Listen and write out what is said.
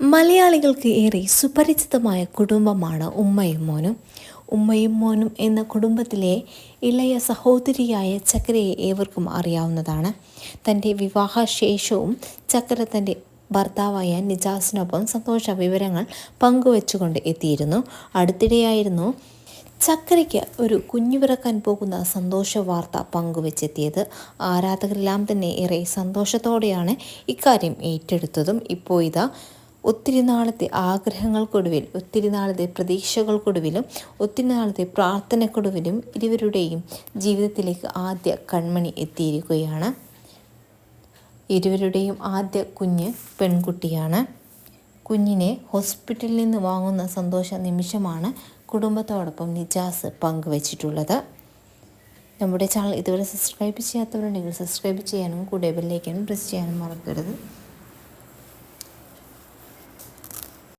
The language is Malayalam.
മലയാളികൾക്ക് ഏറെ സുപരിചിതമായ കുടുംബമാണ് ഉമ്മയും മോനും. ഉമ്മയും മോനും എന്ന കുടുംബത്തിലെ ഇളയ സഹോദരിയായ ചക്രയെ ഏവർക്കും അറിയാവുന്നതാണ്. തന്റെ വിവാഹശേഷവും ചക്ര തന്റെ ഭർത്താവായ നിജാസിനൊപ്പം സന്തോഷ വിവരങ്ങൾ പങ്കുവച്ചുകൊണ്ട് എത്തിയിരുന്നു. അടുത്തിടെയായിരുന്നു ചക്രയ്ക്ക് ഒരു കുഞ്ഞു പിറക്കാൻ പോകുന്ന സന്തോഷ വാർത്ത പങ്കുവച്ചെത്തിയത്. ആരാധകരെല്ലാം തന്നെ ഏറെ സന്തോഷത്തോടെയാണ് ഇക്കാര്യം ഏറ്റെടുത്തതും. ഇപ്പോൾ ഇതാ ഒത്തിരി നാളത്തെ ആഗ്രഹങ്ങൾക്കൊടുവിൽ ഒത്തിരി നാളത്തെ പ്രതീക്ഷകൾക്കൊടുവിലും ഒത്തിരി നാളത്തെ പ്രാർത്ഥനക്കൊടുവിലും ഇരുവരുടെയും ജീവിതത്തിലേക്ക് ആദ്യ കൺമണി എത്തിയിരിക്കുകയാണ്. ഇരുവരുടെയും ആദ്യ കുഞ്ഞ് പെൺകുട്ടിയാണ്. കുഞ്ഞിനെ ഹോസ്പിറ്റലിൽ നിന്ന് വാങ്ങുന്ന സന്തോഷ നിമിഷമാണ് കുടുംബത്തോടൊപ്പം നിജാസ് പങ്കുവച്ചിട്ടുള്ളത്. നമ്മുടെ ചാനൽ ഇതുവരെ സബ്സ്ക്രൈബ് ചെയ്യാത്തവരുണ്ടെങ്കിൽ സബ്സ്ക്രൈബ് ചെയ്യാനും കൂടെ ബെല്ലേക്കാനും പ്രസ് ചെയ്യാനും മറക്കരുത്.